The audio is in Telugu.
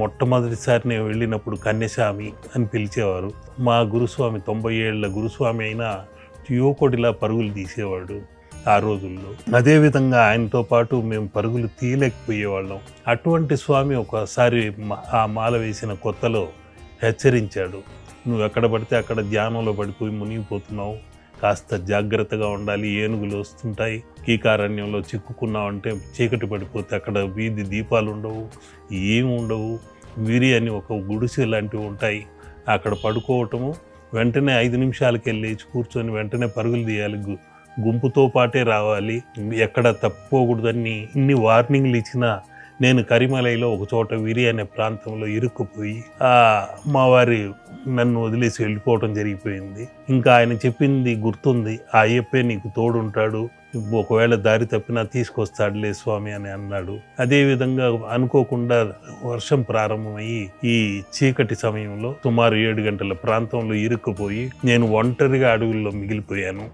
మొట్టమొదటిసారి నేను వెళ్ళినప్పుడు కన్యస్వామి అని పిలిచేవారు. మా గురుస్వామి తొంభై ఏళ్ళ గురుస్వామి అయినా యువకుడిలా పరుగులు తీసేవాడు ఆ రోజుల్లో. అదేవిధంగా ఆయనతో పాటు మేము పరుగులు తీయలేకపోయేవాళ్ళం. అటువంటి స్వామి ఒకసారి మా- ఆ మాల వేసిన కొత్తలో హెచ్చరించాడు. నువ్వు ఎక్కడ పడితే అక్కడ ధ్యానంలో పడిపోయి మునిగిపోతున్నావు. కాస్త జాగ్రత్తగా ఉండాలి. ఏనుగులు వస్తుంటాయి. టీకారణ్యంలో చిక్కుకున్నావు అంటే చీకటి పడిపోతే అక్కడ వీధి దీపాలు ఉండవు ఏమి ఉండవు. విరి అని ఒక గుడిసె లాంటివి ఉంటాయి. అక్కడ పడుకోవటము వెంటనే ఐదు నిమిషాలకి లేచి కూర్చొని వెంటనే పరుగులు తీయాలి. గు- గుంపుతో పాటే రావాలి. ఎక్కడ తప్పుకోకూడదని ఇన్ని వార్నింగ్లు ఇచ్చినా నేను కరిమలైలో ఒక చోట విరి అనే ప్రాంతంలో ఇరుక్కుపోయి మా వారి నన్ను వదిలేసి వెళ్ళిపోవటం జరిగిపోయింది. ఇంకా ఆయన చెప్పింది గుర్తుంది. ఆ అయ్యప్పే నీకు తోడుంటాడు. ఒకవేళ దారి తప్పినా తీసుకొస్తాడులే స్వామి అని అన్నాడు. అదేవిధంగా అనుకోకుండా వర్షం ప్రారంభమయ్యి ఈ చీకటి సమయంలో సుమారు ఏడు గంటల ప్రాంతంలో ఇరుక్కుపోయి నేను ఒంటరిగా అడవుల్లో మిగిలిపోయాను.